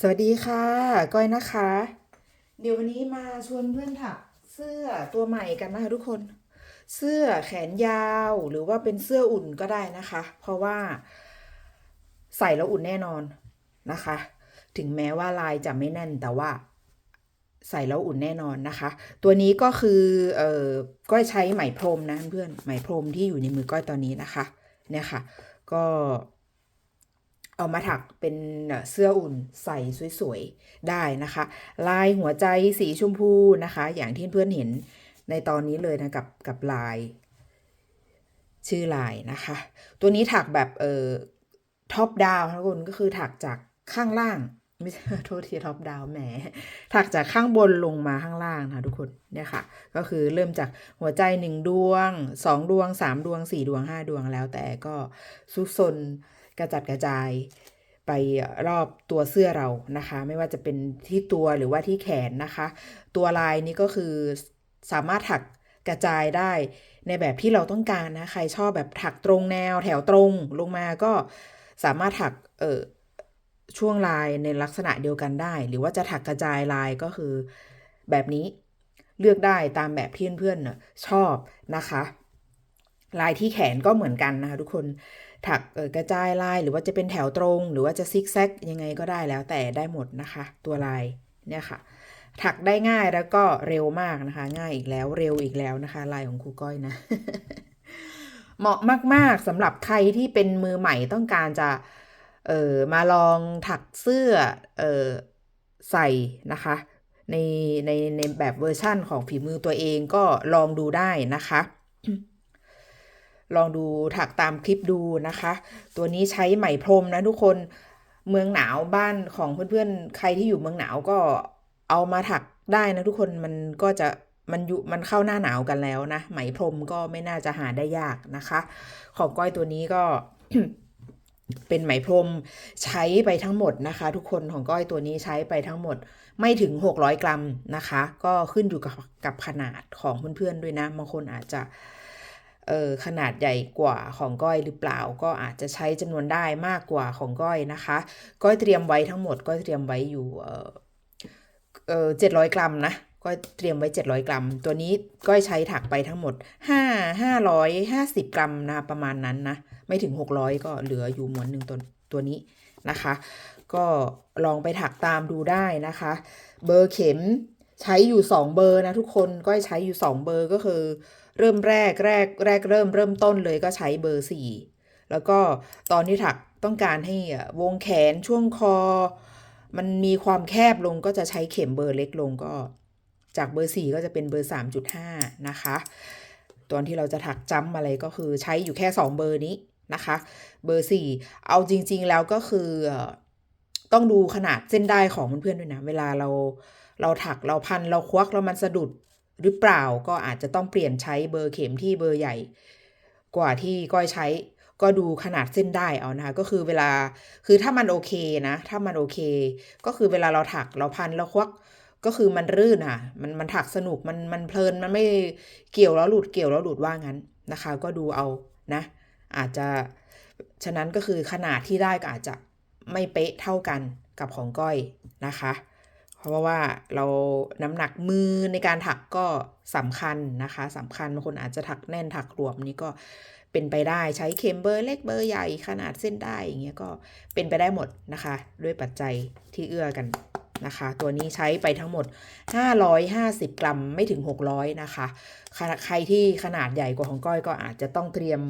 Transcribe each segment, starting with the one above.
สวัสดีค่ะ ก้อยนะคะ เดี๋ยววันนี้มาชวนเพื่อนถักเสื้อตัวใหม่กันนะคะทุกคน เสื้อแขนยาวหรือว่าเป็นเสื้ออุ่นก็ได้นะคะ เพราะว่าใส่แล้วอุ่นแน่นอนนะคะ ถึงแม้ว่าลายจะไม่แน่นแต่ว่าใส่แล้วอุ่นแน่นอนนะคะ ตัวนี้ก็คือเอ่อก้อยใช้ไหมพรมนะเพื่อนไหมพรมที่อยู่ในมือก้อยตอนนี้นะคะ เนี่ยค่ะ ก็ เอามาถักเป็นเสื้ออุ่นใส่สวยๆ ได้นะคะ ลายหัวใจสีชมพูนะคะ อย่างที่เพื่อนเห็นในตอนนี้เลยนะกับกับลาย ชื่อลายนะคะ ตัวนี้ถักแบบเอ่อท็อปดาวนะคุณก็คือถักจากข้างล่างไม่ใช่โทษทีท็อปดาวแหมถักจากข้างบนลงมาข้างล่างนะทุกคนเนี่ยค่ะ ก็คือเริ่มจากหัวใจหนึ่งดวงสองดวงสามดวงสี่ดวงห้าดวงแล้วแต่ก็ซุกซน กระจัดกระจายไปรอบตัวเสื้อเรานะคะ ไม่ว่าจะเป็นที่ตัวหรือว่าที่แขนนะคะ ตัวลายนี้ก็คือสามารถถักกระจายได้ในแบบที่เราต้องการนะใครชอบแบบถักตรงแนวแถวตรงลงมาก็สามารถถักเออช่วงลายในลักษณะเดียวกันได้ หรือว่าจะถักกระจายลายก็คือแบบนี้เลือกได้ตามแบบที่เพื่อนๆชอบนะคะ ลายที่แขนก็เหมือนกันนะคะทุกคน ถักกระจายลายหรือว่าจะเป็นแถวตรง หรือว่าจะซิกแซกยังไงก็ได้แล้วแต่ได้หมดนะคะ ตัวลายเนี่ยค่ะ ถักได้ง่ายแล้วก็เร็วมากนะคะ ง่ายอีกแล้วเร็วอีกแล้วนะคะ ลายของครูก้อยนะ เหมาะมากๆสำหรับใครที่เป็นมือใหม่ต้องการจะเออมาลองถักเสื้อเออใส่นะคะในในในแบบเวอร์ชั่นของฝีมือตัวเองก็ลองดูได้นะคะ ลองดูถักตามคลิปดูนะคะ ตัวนี้ใช้ไหมพรมนะทุกคนเมืองหนาวบ้านของเพื่อนๆ ใครที่อยู่เมืองหนาวก็เอามาถักได้นะทุกคนมันก็จะมันอยู่มันเข้าหน้าหนาวกันแล้วนะ ไหมพรมก็ไม่น่าจะหาได้ยากนะคะ ของก้อยตัวนี้ก็เป็นไหมพรมใช้ไปทั้งหมดนะคะ ทุกคนของก้อยตัวนี้ใช้ไปทั้งหมดไม่ถึง 600 กรัมนะคะ ก็ขึ้นอยู่กับกับขนาดของเพื่อนๆด้วยนะบางคนอาจจะ เออขนาดใหญ่กว่าของก้อยหรือเปล่า ก็อาจจะใช้จำนวนได้มากกว่าของก้อยนะคะ ก้อยเตรียมไว้ทั้งหมดก้อยเตรียมไว้อยู่เออเออเจ็ดร้อยกรัมนะก้อยเตรียมไว้ 700 กรัม ตัวนี้ก้อยใช้ถักไปทั้งหมด 5 550 กรัมนะประมาณนั้นนะ ไม่ถึง 600 ก็เหลืออยู่หมวนหนึ่งตัวตัวนี้นะคะ ก็ลองไปถักตามดูได้นะคะ เบอร์เข็มใช้อยู่ 2 เบอร์นะทุกคนก้อยใช้อยู่ 2 เบอร์ก็คือ เริ่มแรกแรกแรกเริ่มเริ่มต้นเลยก็ใช้เบอร์ 4 แล้วก็ตอนที่ถักต้องการให้อะวงแขนช่วงคอ มันมีความแคบลงก็จะใช้เข็มเบอร์เล็กลงก็ จากเบอร์ 4 ก็จะเป็นเบอร์ 3.5 นะคะตอนที่เราจะถักจ้ำอะไรก็คือใช้อยู่แค่ 2 เบอร์นี้นะคะ เบอร์ 4 เอาจริง ๆ แล้วก็คือเอ่อต้องดูขนาดเส้นได้ของเพื่อนๆด้วยนะ เวลาเราเราถักเราพันเราควักแล้วมันสะดุด หรือเปล่าก็อาจจะต้องเปลี่ยนใช้เบอร์เข็มที่เบอร์ใหญ่ กว่าที่ก้อยใช้ ก็ดูขนาดเส้นได้เอานะคะก็คือเวลาคือถ้ามันโอเคนะ ถ้ามันโอเค ก็คือเวลาเราถักเราพันเราควักก็คือมันรื่นอะ มันมันถักสนุกมันมันเพลินมันไม่เกี่ยวแล้วหลุดเกี่ยวแล้วหลุดว่างั้นนะคะ ก็ดูเอานะ อาจจะฉะนั้นก็คือขนาดที่ได้ก็อาจจะไม่เป๊ะเท่ากันกับของก้อยนะคะ เพราะว่าเราน้ำหนักมือในการถักก็สำคัญนะคะสำคัญบางคนอาจจะถักแน่นถักรวมนี่ก็เป็นไปได้ใช้เข็มเบอร์เล็กเบอร์ใหญ่ขนาดเส้นได้อย่างเงี้ยก็เป็นไปได้หมดนะคะ ด้วยปัจจัยที่เอื้อกันนะคะ ตัวนี้ใช้ไปทั้งหมด 550 กรัมไม่ถึง 600 นะคะ ใครใครที่ขนาดใหญ่กว่าของก้อยก็อาจจะต้องเตรียม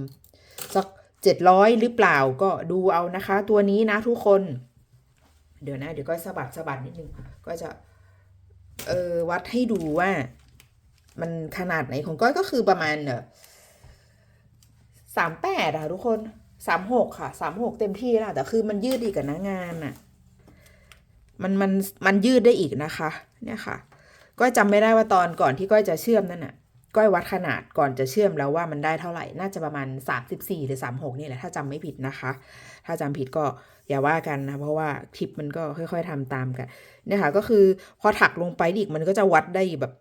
สัก700 หรือเปล่าก็ดูเอานะคะ ตัวนี้นะทุกคน เดี๋ยวนะ เดี๋ยวก็สะบัดสะบัดนิดนึง ก็จะ เออวัดให้ดูว่า มันขนาดไหนของก้อยก็คือประมาณเนอะสามแปดอะทุกคนสามหกค่ะสามหกเต็มที่แล้วแต่คือมันยืดอีกกับนะงานอะมันมันมันยืดได้อีกนะคะ เนี่ยค่ะก้อยจำไม่ได้ว่าตอนก่อนที่ก้อยจะเชื่อมนั่นน่ะ ก้อยวัดขนาดก่อนจะเชื่อมแล้วว่ามันได้เท่าไหร่ น่าจะประมาณ 34 หรือ 36 นี่แหละ ถ้าจำไม่ผิดนะคะ ถ้าจำผิดก็อย่าว่ากันนะ เพราะว่าคลิปมันก็ค่อยๆทำตามกัน เนี่ยค่ะ ก็คือพอถักลงไปอีกมันก็จะวัดได้แบบ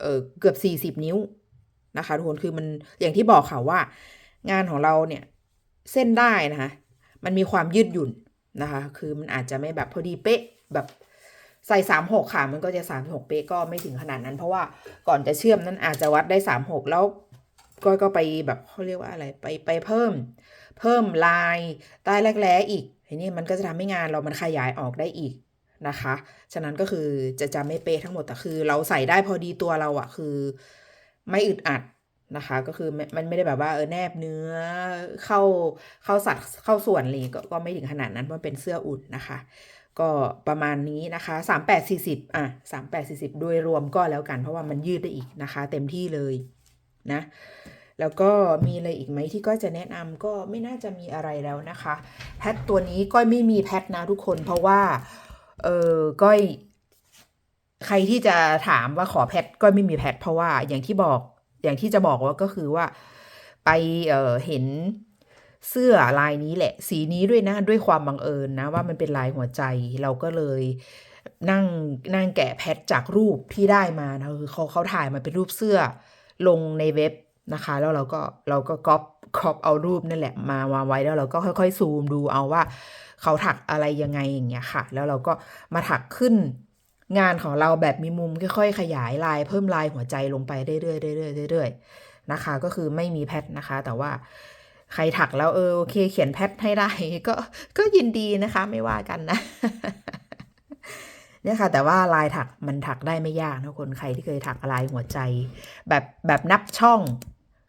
เออเกือบ 40 นิ้วนะคะทุกคนคือมันอย่างที่บอกค่ะว่า งานของเราเนี่ยเส้นได้นะคะ มันมีความยืดหยุ่นนะคะ คือมันอาจจะไม่แบบพอดีเป๊ะแบบ ใส่สามหกค่ะ มันก็จะสามหกเป๊ะก็ไม่ถึงขนาดนั้น เพราะว่าก่อนจะเชื่อมนั้นอาจจะวัดได้สามหกแล้วก้อยก็ไปแบบเขาเรียกว่าอะไรไปไปเพิ่ม เพิ่มลายใต้แรกแร้อีกทีนี้มันก็จะทำให้งานเรามันขยายออกได้อีกนะคะ ฉะนั้นก็คือจะจะไม่เป๊ะทั้งหมดแต่คือ เราใส่ได้พอดีตัวเราอะคือไม่อึดอัดนะคะก็คือมันไม่ได้แบบว่าเออแนบเนื้อเข้าเข้าสัดเข้าส่วนเลยก็ก็ไม่ถึงขนาดนั้นเพราะเป็นเสื้ออุ่นนะคะ ก็ประมาณนี้นะคะสามแปดสี่สิบอะสามแปดสี่สิบโดยรวมก็แล้วกัน เพราะว่ามันยืดได้อีกนะคะ เต็มที่เลยนะ แล้วก็มีอะไรอีกไหมที่ก้อยจะแนะนำก็ไม่น่าจะมีอะไรแล้วนะคะ แพทตัวนี้ก้อยไม่มีแพทนะทุกคน เพราะว่า เออก้อย ใครที่จะถามว่าขอแพทก้อยไม่มีแพท เพราะว่าอย่างที่บอก อย่างที่จะบอกว่าก็คือว่า ไปเออเห็น เสื้อลายนี้แหละ สีนี้ด้วยนะด้วยความบังเอิญนะว่ามันเป็นลายหัวใจเราก็เลยนั่งนั่งแกะแพทจากรูปที่ได้มานะคือเขาเขาถ่ายมาเป็นรูปเสื้อลงในเว็บนะคะ แล้วเราก็เราก็ก๊อปก๊อปเอารูปนั่นแหละมาวางไว้แล้วเราก็ค่อยๆซูมดูเอาว่าเขาถักอะไรยังไงอย่างเงี้ยค่ะ แล้วเราก็มาถักขึ้นงานของเราแบบมีมุมค่อยๆ ขยายลายเพิ่มลายหัวใจลงไปเรื่อยๆเรื่อยๆเรื่อยๆนะคะ ก็คือไม่มีแพทนะคะ แต่ว่า ใครถักแล้วเออโอเค เขียนแพทให้ได้ก็ก็ยินดีนะคะ ไม่ว่ากันนะเนี่ยค่ะแต่ว่าลายถักมันถักได้ไม่ยากนะคนใครที่เคยถักลายหัวใจ แบบแบบนับช่อง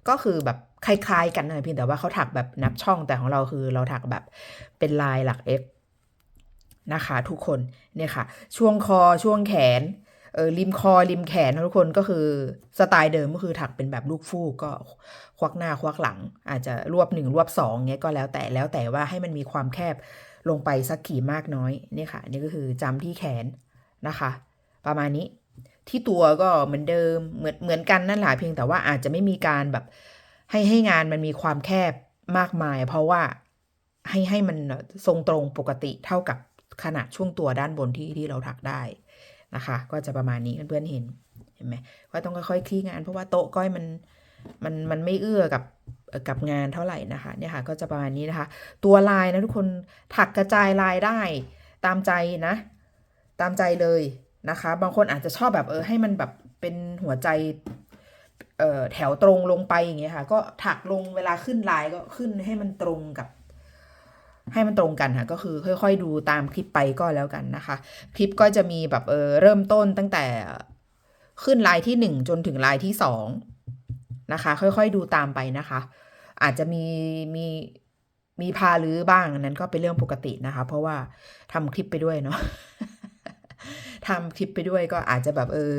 ก็คือแบบคล้ายๆ กันนะเพียงแต่ว่าเขาถักแบบนับช่องแต่ของเราคือเราถักแบบเป็นลายหลัก F นะคะ ทุกคนเนี่ยค่ะ ช่วงคอช่วงแขน เออริมคอริมแขนทุกคนก็คือสไตล์เดิมก็คือถักเป็นแบบลูกฟูกก็ควักหน้าควักหลัง อาจจะรวบหนึ่งรวบสองเงี้ยก็แล้วแต่แล้วแต่ว่าให้มันมีความแคบลงไปสักกี่มากน้อยนี่ค่ะ นี่ก็คือจำที่แขนนะคะ ประมาณนี้ที่ตัวก็เหมือนเดิมเหมือนเหมือนกันนั่นแหละเพียงแต่ว่าอาจจะไม่มีการแบบให้ให้งานมันมีความแคบมากมาย เพราะว่าให้ให้มันทรงตรงปกติเท่ากับขนาดช่วงตัวด้านบนที่ที่เราถักได้ นะคะ ก็จะประมาณนี้เพื่อนๆเห็นเห็นไหมก็ต้องค่อยๆคลี่งาน เพราะว่าโต๊ะก้อยมันมันมันไม่เอื้อกับกับงานเท่าไหร่นะคะเนี่ยค่ะก็จะประมาณนี้นะคะ ตัวลายนะทุกคนถักกระจายลายได้ตามใจนะ ตามใจเลยนะคะ บางคนอาจจะชอบแบบเออให้มันแบบเป็นหัวใจเอ่อแถวตรงลงไปอย่างเงี้ยค่ะ ก็ถักลงเวลาขึ้นลายก็ขึ้นให้มันตรงกับ ให้มันตรงกันค่ะก็คือค่อย ๆ ดูตามคลิปไปก็แล้วกันนะคะ คลิปก็จะมีแบบเออเริ่มต้นตั้งแต่ขึ้นลายที่หนึ่งจนถึงลายที่สองนะคะ ค่อยๆดูตามไปนะคะ อาจจะมีมีมีพาหรือบ้างนั้นก็เป็นเรื่องปกตินะคะ เพราะว่าทำคลิปไปด้วยเนาะทำคลิปไปด้วยก็อาจจะแบบเออ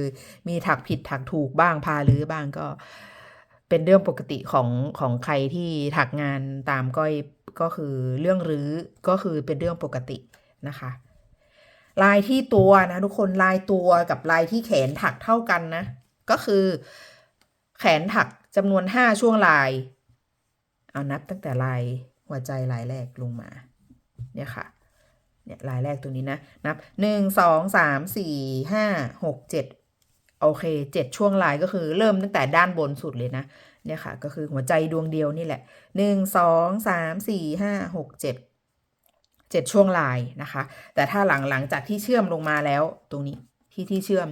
มีถักผิดถักถูกบ้างพาหรือบ้างก็เป็นเรื่องปกติของของใครที่ถักงานตามก้อย ก็คือเรื่องรื้อก็คือเป็นเรื่องปกตินะคะ ลายที่ตัวนะทุกคนลายตัวกับลายที่แขนถักเท่ากันนะ ก็คือ แขนถักจำนวนห้าช่วงลาย เอานับตั้งแต่ลายหัวใจลายแรกลงมาเนี่ยค่ะเนี่ยลายแรกตัวนี้นะ นับหนึ่งสองสามสี่ห้าหกเจ็ดโอเคเจ็ดช่วงลายก็คือเริ่มตั้งแต่ด้านบนสุดเลยนะ เนี่ยค่ะ ก็คือหัวใจดวงเดียวนี่แหละหนึ่งสองสามสี่ห้าหกเจ็ดเจ็ดช่วงลายนะคะ แต่ถ้าหลังหลังจากที่เชื่อมลงมาแล้วตรงนี้ที่ที่เชื่อม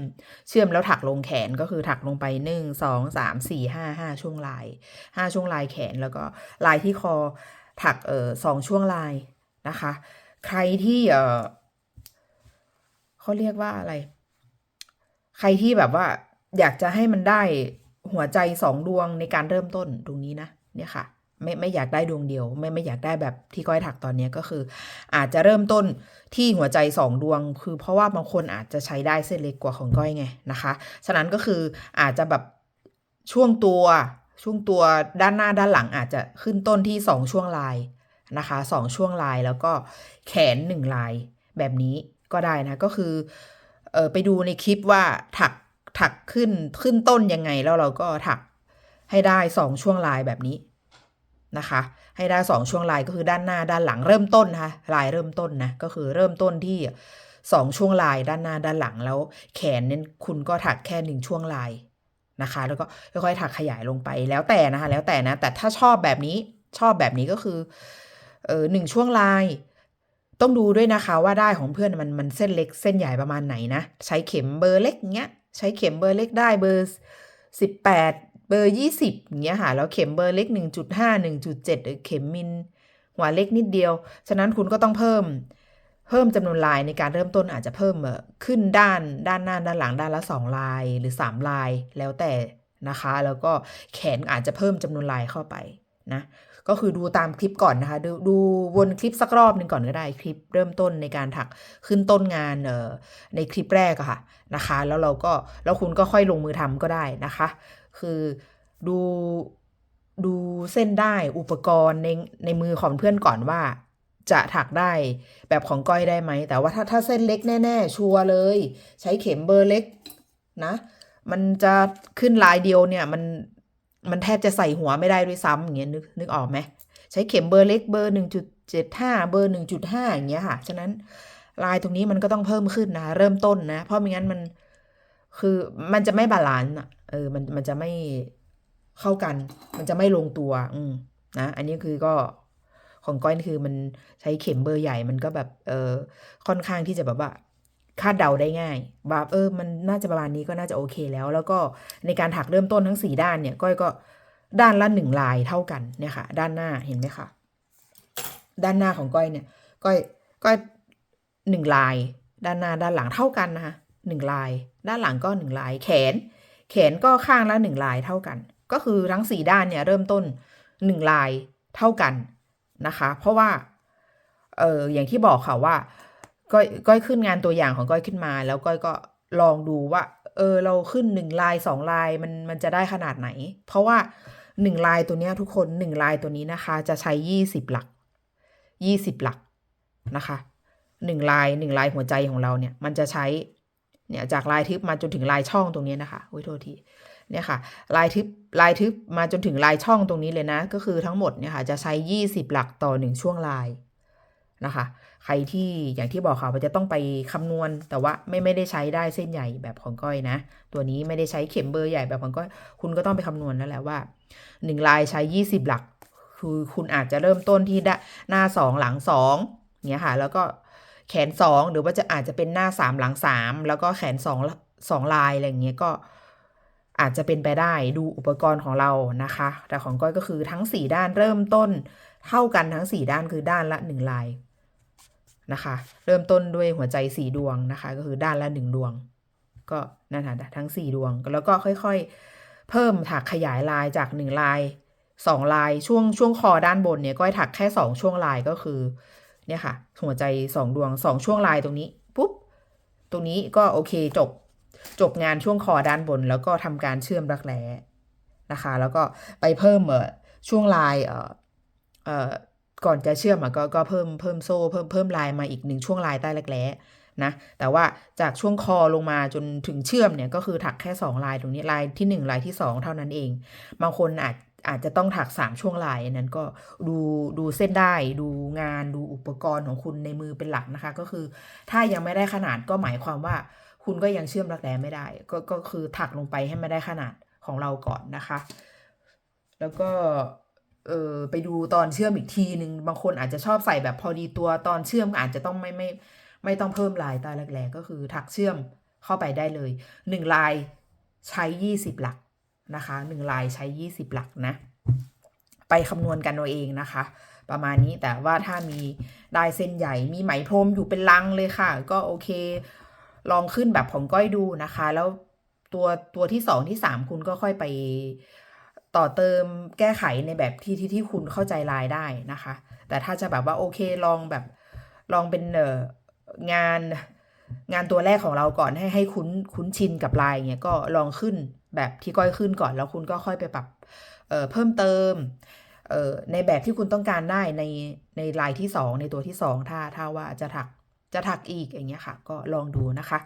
เชื่อมแล้วถักลงแขนก็คือถักลงไปหนึ่งสองสามสี่ห้าห้าช่วงลายห้าช่วงลายแขนแล้วก็ลายที่คอถักเอ่อสองช่วงลายนะคะ ใครที่เออเขาเรียกว่าอะไร ใครที่แบบว่าอยากจะให้มันได้ หัวใจสองดวงในการเริ่มต้นตรงนี้นะเนี่ยค่ะไม่ไม่อยากได้ดวงเดียว ไม่ไม่อยากได้แบบที่ก้อยถักตอนนี้ก็คือ อาจจะเริ่มต้นที่หัวใจสองดวง คือเพราะว่าบางคนอาจจะใช้ได้เส้นเล็กกว่าของก้อยไงนะคะ ฉะนั้นก็คืออาจจะแบบช่วงตัวช่วงตัวด้านหน้าด้านหลังอาจจะขึ้นต้นที่สองช่วงลายนะคะสองช่วงลายแล้วก็แขนหนึ่งลายแบบนี้ก็ได้นะก็คือเออไปดูในคลิปว่าถัก ถักขึ้นขึ้นต้นยังไงแล้วเราก็ถักให้ได้สองช่วงลายแบบนี้นะคะ ให้ได้สองช่วงลายก็คือด้านหน้าด้านหลังเริ่มต้นนะคะลายเริ่มต้นนะก็คือเริ่มต้นที่สองช่วงลายด้านหน้าด้านหลังแล้ว แขนเน้นคุณก็ถักแค่หนึ่งช่วงลายนะคะ แล้วก็ค่อยๆถักขยายลงไปแล้วแต่นะคะ แล้วแต่นะ แต่ถ้าชอบแบบนี้ชอบแบบนี้ก็คือเออหนึ่งช่วงลาย ต้องดูด้วยนะคะว่าได้ของเพื่อนมันมันเส้นเล็กเส้นใหญ่ประมาณไหนนะ ใช้เข็มเบอร์เล็กเงี้ย ใช้เข็มเบอร์เล็กได้เบอร์สิบแปดเบอร์ยี่สิบเงี้ยค่ะแล้วเข็มเบอร์เล็กหนึ่งจุดห้าหนึ่งจุดเจ็ดเข็มมิลหัวเล็กนิดเดียว ฉะนั้นคุณก็ต้องเพิ่ม เพิ่มจำนวนลายในการเริ่มต้นอาจจะเพิ่มเออขึ้นด้านด้านหน้าด้านหลังด้านละสองลายหรือสามลายแล้วแต่นะคะ แล้วก็แขนอาจจะเพิ่มจำนวนลายเข้าไป นะก็คือดูตามคลิปก่อนนะคะ ดูดูวนคลิปสักรอบหนึ่งก่อนก็ได้คลิปเริ่มต้นในการถักขึ้นต้นงานเอ่อในคลิปแรกอะค่ะนะคะ แล้วเราก็แล้วคุณก็ค่อยลงมือทำก็ได้นะคะ คือดูดูเส้นได้อุปกรณ์ในในมือของเพื่อนก่อนว่า จะถักได้แบบของก้อยได้ไหม แต่ว่าถ้าถ้าเส้นเล็กแน่ ๆ ชัวร์เลย ใช้เข็มเบอร์เล็กนะ มันจะขึ้นลายเดียวเนี่ยมัน มันแทบจะใส่หัวไม่ได้ด้วยซ้ำอย่างเงี้ยนึกนึกออกไหมใช้เข็มเบอร์เล็กเบอร์หนึ่งจุดเจ็ดห้าเบอร์หนึ่งจุดห้าอย่างเงี้ยค่ะ ฉะนั้นลายตรงนี้มันก็ต้องเพิ่มขึ้นนะ เริ่มต้นนะ เพราะไม่งั้นมันคือมันจะไม่บาลานซ์อะเออมันมันจะไม่เข้ากัน มันจะไม่ลงตัว อืมนะอันนี้คือก็ของก้อยคือมันใช้เข็มเบอร์ใหญ่มันก็แบบเออค่อนข้างที่จะแบบว่า คาดเดาได้ง่ายแบบเออมันน่าจะประมาณนี้ก็น่าจะโอเคแล้ว แล้วก็ในการถักเริ่มต้นทั้ง 4 ด้านเนี่ยก้อยก็ด้านละหนึ่งลายเท่ากันเนี่ยค่ะ ด้านหน้าเห็นไหมคะด้านหน้าของก้อยเนี่ย ก้อยก้อยหนึ่งลาย ด้านหน้าด้านหลังเท่ากันนะคะหนึ่งลาย ด้านหลังก็หนึ่งลาย แขน แขนก็ข้างละหนึ่งลายเท่ากัน ก็คือทั้งสี่ด้านเนี่ยเริ่มต้นหนึ่งลายเท่ากันนะคะ เพราะว่าเอออย่างที่บอกค่ะว่า ก้อยก้อยขึ้นงานตัวอย่างของก้อยขึ้นมา แล้วก้อยก็ลองดูว่า เออ เราขึ้นหนึ่งลายสองลายมันมันจะได้ขนาดไหน เพราะว่าหนึ่งลายตัวเนี้ยทุกคนหนึ่งลายตัวนี้นะคะ จะใช้ยี่สิบหลักยี่สิบหลักนะคะหนึ่งลายหนึ่งลายหัวใจของเราเนี่ย มันจะใช้เนี่ยจากลายทึบมาจนถึงลายช่องตรงนี้นะคะโอ้ยโทษทีเนี่ยค่ะ ลายทึบลายทึบมาจนถึงลายช่องตรงนี้เลยนะ ก็คือทั้งหมดเนี่ยค่ะจะใช้ยี่สิบหลักต่อหนึ่งช่วงลาย นะคะ ใครที่อย่างที่บอกค่ะว่าจะต้องไปคำนวณ แต่ว่าไม่ไม่ได้ใช้ได้เส้นใหญ่แบบของก้อยนะ ตัวนี้ไม่ได้ใช้เข็มเบอร์ใหญ่แบบของก้อย คุณก็ต้องไปคำนวณแล้วแหละว่าหนึ่งลายใช้ยี่สิบหลัก คือคุณอาจจะเริ่มต้นที่หน้าสองหลังสองเนี้ยค่ะ แล้วก็แขนสองหรือว่าจะอาจจะเป็นหน้าสามหลังสามแล้วก็แขนสองสองลายอะไรอย่างเงี้ยก็อาจจะเป็นไปได้ดูอุปกรณ์ของเรานะคะ แต่ของก้อยก็คือทั้งสี่ด้านเริ่มต้น เท่ากันทั้งสี่ด้านคือด้านละหนึ่งลาย นะคะ เริ่มต้นด้วยหัวใจสี่ดวงนะคะ ก็คือด้านละหนึ่งดวง ก็นั่นค่ะทั้งสี่ดวง แล้วก็ค่อยๆ เพิ่มถักขยายลายจากหนึ่งลายสองลายช่วงช่วงคอด้านบนเนี่ยก้อยถักแค่สองช่วงลายก็คือเนี่ยค่ะ หัวใจสองดวงสองช่วงลายตรงนี้ปุ๊บตรงนี้ก็โอเคจบจบงานช่วงคอด้านบน แล้วก็ทำการเชื่อมรักแร้นะคะ แล้วก็ไปเพิ่มเอ่อช่วงลายเอ่อเอ่อ ก่อนจะเชื่อมก็ก็เพิ่มเพิ่มโซ่เพิ่มเพิ่มลายมาอีกหนึ่งช่วงลายใต้รักแร้นะแต่ว่าจากช่วงคอลงมาจนถึงเชื่อมเนี่ยก็คือถักแค่ 2 ลายตรงนี้ลายที่ 1 ลายที่ 2 เท่านั้นเอง บางคนอาจอาจจะต้องถัก 3 ช่วงลายนั้นก็ดูดูเส้นได้ดูงานดูอุปกรณ์ของคุณในมือเป็นหลักนะคะ ก็คือถ้ายังไม่ได้ขนาดก็หมายความว่า คุณก็ยังเชื่อมรักแร้ไม่ได้ ก็ก็คือถักลงไปให้ไม่ได้ขนาดของเราก่อนนะคะ แล้วก็ เออไปดูตอนเชื่อมอีกทีหนึ่งบางคนอาจจะชอบใส่แบบพอดีตัวตอนเชื่อมอาจจะต้องไม่ไม่ไม่ต้องเพิ่มลายใต้รักแร้ก็คือถักเชื่อมเข้าไปได้เลยหนึ่งลายใช้ยี่สิบหลักนะคะหนึ่งลายใช้ยี่สิบหลักนะ ไปคำนวณกันเอาเองนะคะ ประมาณนี้แต่ว่าถ้ามีได้เส้นใหญ่มีไหมพรมอยู่เป็นลังเลยค่ะ ก็โอเค ลองขึ้นแบบของก้อยดูนะคะ แล้วตัวตัวที่สองที่สามคุณก็ค่อยไป ต่อเติมแก้ไขในแบบที่ที่ที่คุณเข้าใจลายได้นะคะ แต่ถ้าจะแบบว่าโอเคลองแบบลองเป็นเอ่องานงานตัวแรกของเราก่อนให้ให้คุ้นคุ้นชินกับลายเงี้ยก็ลองขึ้นแบบที่ก้อยขึ้นก่อนแล้วคุณก็ค่อยไปปรับเอ่อเพิ่มเติมเอ่อในแบบที่คุณต้องการได้ในในลายที่สองในตัวที่สองถ้าถ้าว่าจะถักจะถักอีกอย่างเงี้ยค่ะ ก็ลองดูนะคะ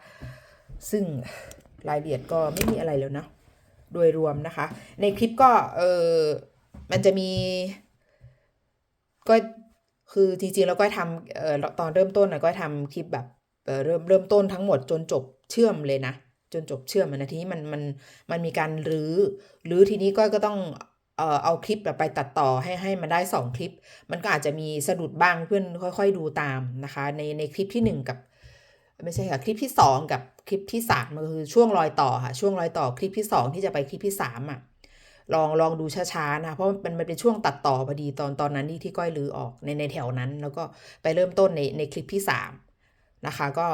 ซึ่งรายละเอียดก็ไม่มีอะไรแล้วนะ โดยรวมนะคะ ในคลิปก็เออมันจะมี ก็คือจริงๆแล้วก็ทำเอ่อตอนเริ่มต้นนะก็ทำคลิปแบบเเริ่มเริ่มต้นทั้งหมดจนจบเชื่อมเลยนะ จนจบเชื่อมนะทีนี้มันมันมันมีการรื้อรื้อทีนี้ก็ก็ต้องเอ่อเอาคลิปแบบไปตัดต่อให้ให้มันได้ 2 คลิป มันก็อาจจะมีสะดุดบ้างเพื่อนค่อย ๆ ดูตามนะคะ ในในคลิปที่ 1 กับ ไม่ใช่ค่ะคลิปที่ 2 กับคลิปที่3มันคือช่วงรอยต่อค่ะช่วงรอยต่อคลิปที่ 2 ที่จะไปคลิปที่3อะลองลองดูช้าๆนะเพราะมันมันเป็นช่วงตัดต่อพอดีตอนตอนนั้นที่ที่ก้อยลือออกในในแถวนั้น แล้วก็ไปเริ่มต้นในในคลิปที่ 3 นะคะ ก็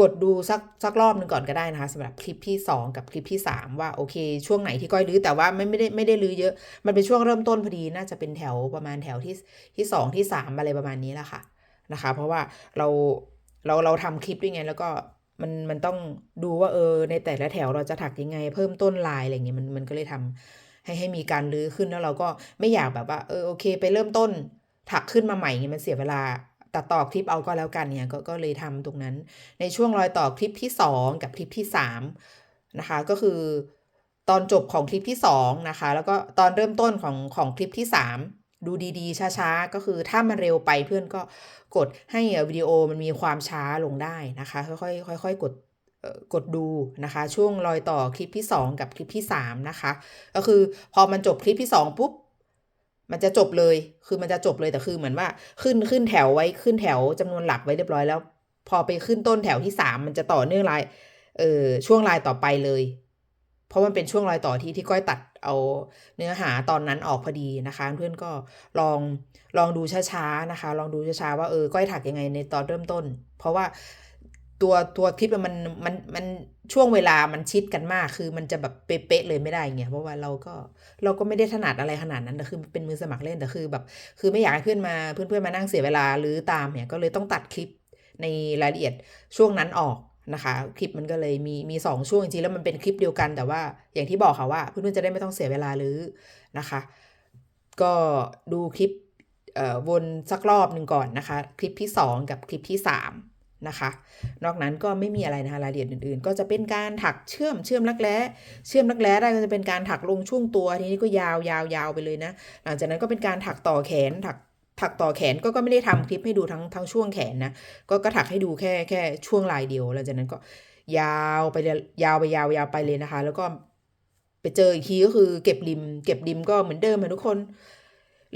กดดูสักสักรอบหนึ่งก่อนก็ได้นะคะสำหรับคลิปที่ 2 กับคลิปที่ 3 ว่าโอเค ช่วงไหนที่ก้อยลือแต่ว่าไม่ไม่ได้ไม่ได้ลือเยอะ มันเป็นช่วงเริ่มต้นพอดีน่าจะเป็นแถวประมาณแถวที่ที่สองที่สามอะไรประมาณนี้แหละค่ะนะคะ เพราะว่าเรา เราเราทำคลิปด้วยไง แล้วก็มันมันต้องดูว่าเออในแต่ละแถวเราจะถักยังไง เพิ่มต้นลายอะไรเงี้ยมันมันก็เลยทำให้ให้มีการลื้อขึ้นแล้วเราก็ไม่อยากแบบว่าเออโอเค ไปเริ่มต้น ถักขึ้นมาใหม่เงี้ยมันเสียเวลาตัดต่อคลิปเอาก็แล้วกันเนี่ยก็ก็เลยทำตรงนั้น ในช่วงรอยต่อคลิปที่ 2 กับคลิปที่3นะคะก็คือตอนจบของคลิปที่2นะคะแล้วก็ตอนเริ่มต้นของของคลิปที่3 ดูดีๆ ช้าๆ ก็คือถ้ามันเร็วไปเพื่อนก็กดให้วิดีโอมันมีความช้าลงได้นะคะ ค่อยๆค่อยๆกดกดดูนะคะ ช่วงรอยต่อคลิปที่ 2 กับคลิปที่ 3 นะคะ ก็คือพอมันจบคลิปที่ 2 ปุ๊บ มันจะจบเลย คือมันจะจบเลยแต่คือเหมือนว่าขึ้นขึ้นแถวไว้ขึ้นแถวจำนวนหลักไว้เรียบร้อยแล้ว พอไปขึ้นต้นแถวที่สามมันจะต่อเนื่องลายเอ่อช่วงลายต่อไปเลย เพราะมันเป็นช่วงรอยต่อที่ที่ก้อยตัดเอาเนื้อหาตอนนั้นออกพอดีนะคะ เพื่อนก็ลองลองดูช้าๆนะคะ ลองดูช้าๆว่าเออก้อยถักยังไงในตอนเริ่มต้น เพราะว่าตัวตัวคลิปมันมันมันช่วงเวลามันชิดกันมาก คือมันจะแบบเป๊ะเลยไม่ได้เงี้ยเพราะว่าเราก็เราก็ไม่ได้ถนัดอะไรขนาดนั้นแต่คือเป็นมือสมัครเล่นแต่คือแบบคือไม่อยากให้เพื่อนมาเพื่อนๆมานั่งเสียเวลาหรือตามเนี่ยก็เลยต้องตัดคลิปในรายละเอียดช่วงนั้นออก นะคะคลิปมันก็เลยมีมีสองช่วงจริงๆแล้วมันเป็นคลิปเดียวกันแต่ว่าอย่างที่บอกค่ะว่าเพื่อนๆจะได้ไม่ต้องเสียเวลาหรือนะคะ ก็ดูคลิปวนสักรอบหนึ่งก่อนนะคะ คลิปที่ 2 กับคลิปที่ 3 นะคะ นอกนั้นก็ไม่มีอะไรนะคะรายละเอียดอื่นๆ ก็จะเป็นการถักเชื่อมเชื่อมรักแร้เชื่อมรักแร้ได้ก็จะเป็นการถักลงช่วงตัวทีนี้ก็ยาวยาวยาวไปเลยนะหลังจากนั้นก็เป็นการถักต่อแขนถัก ถักต่อแขนก็ก็ไม่ได้ทำคลิปให้ดูทั้งทั้งช่วงแขนนะก็ก็ถักให้ดูแค่แค่ช่วงลายเดียวหลังจากนั้นก็ยาวไปเลยยาวไปยาวยาวไปเลยนะคะ แล้วก็ไปเจออีกทีก็คือเก็บริม เก็บริมก็เหมือนเดิมค่ะทุกคน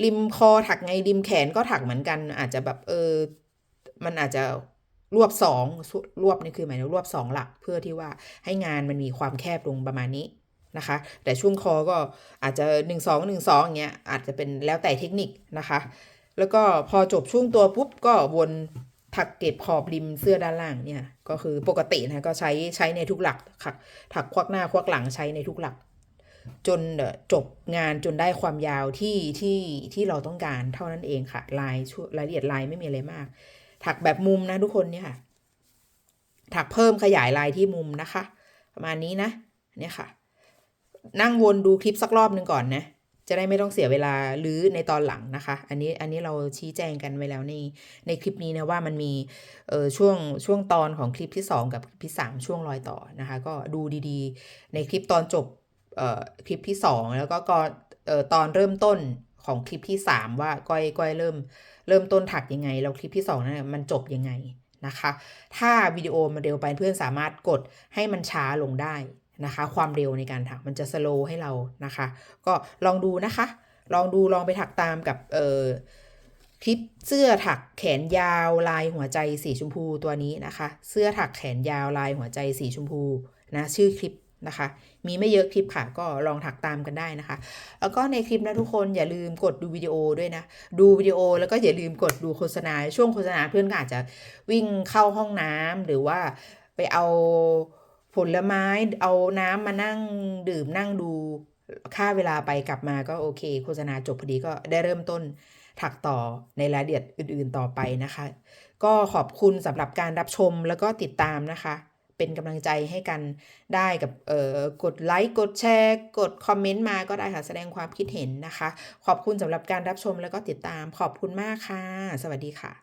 ริมคอถักไงริมแขนก็ถักเหมือนกัน อาจจะแบบเออมันอาจจะรวบสองรวบนี่คือหมายถึงรวบสองหลักเพื่อที่ว่าให้งานมันมีความแคบลงประมาณนี้นะคะ แต่ช่วงคอก็อาจจะ1 2 1 2อย่างเงี้ยอาจจะเป็นแล้วแต่เทคนิคนะคะ แล้วก็พอจบช่วงตัวปุ๊บก็วนถักเก็บขอบริมเสื้อด้านล่างเนี่ย ก็คือปกตินะก็ใช้ใช้ในทุกหลักถักถักควักหน้าควักหลังใช้ในทุกหลัก จนจบงานจนได้ความยาวที่ที่ที่เราต้องการเท่านั้นเองค่ะ ลายช่วรายละเอียดลายไม่มีอะไรมาก ถักแบบมุมนะทุกคนเนี่ยค่ะ ถักเพิ่มขยายลายที่มุมนะคะ ประมาณนี้นะเนี่ยค่ะ นั่งวนดูคลิปสักรอบหนึ่งก่อนนะ จะได้ไม่ต้องเสียเวลาหรือในตอนหลังนะคะ อันนี้อันนี้เราชี้แจงกันไว้แล้วในในคลิปนี้นะว่ามันมีเออช่วงช่วงตอนของคลิปที่ 2 กับคลิปที่ 3 ช่วงรอยต่อนะคะ ก็ดูดีๆ ในคลิปตอนจบเอ่อคลิปที่ 2 แล้วก็ก่อนเอ่อตอนเริ่มต้นของคลิปที่ 3 ว่าก้อยก้อยเริ่ม เริ่มต้นถักยังไง แล้วคลิปที่2นั้นนะมันจบยังไงนะคะ ถ้าวิดีโอมันเร็วไปเพื่อนสามารถกดให้มันช้าลงได้ นะคะ ความเร็วในการถักมันจะสโลว์ให้เรานะคะ ก็ลองดูนะคะ ลองดูลองไปถักตามกับเอ่อคลิปเสื้อถักแขนยาวลายหัวใจสีชมพูตัวนี้นะคะ เสื้อถักแขนยาวลายหัวใจสีชมพูนะชื่อคลิปนะคะ มีไม่เยอะคลิปค่ะ ก็ลองถักตามกันได้นะคะ แล้วก็ในคลิปนะทุกคนอย่าลืมกดดูวิดีโอด้วยนะ ดูวิดีโอแล้วก็อย่าลืมกดดูโฆษณา ช่วงโฆษณาเพื่อนก็อาจจะวิ่งเข้าห้องน้ำหรือว่าไปเอา ผลไม้เอาน้ำมานั่งดื่มนั่งดูค่าเวลาไปกลับมาก็โอเค โฆษณาจบพอดีก็ได้เริ่มต้นถักต่อในรายละเอียดอื่นๆต่อไปนะคะ ก็ขอบคุณสำหรับการรับชมแล้วก็ติดตามนะคะ เป็นกำลังใจให้กันได้กับเอ่อกดไลค์กดแชร์กดคอมเมนต์มาก็ได้ค่ะแสดงความคิดเห็นนะคะ ขอบคุณสำหรับการรับชมแล้วก็ติดตามขอบคุณมากค่ะ สวัสดีค่ะ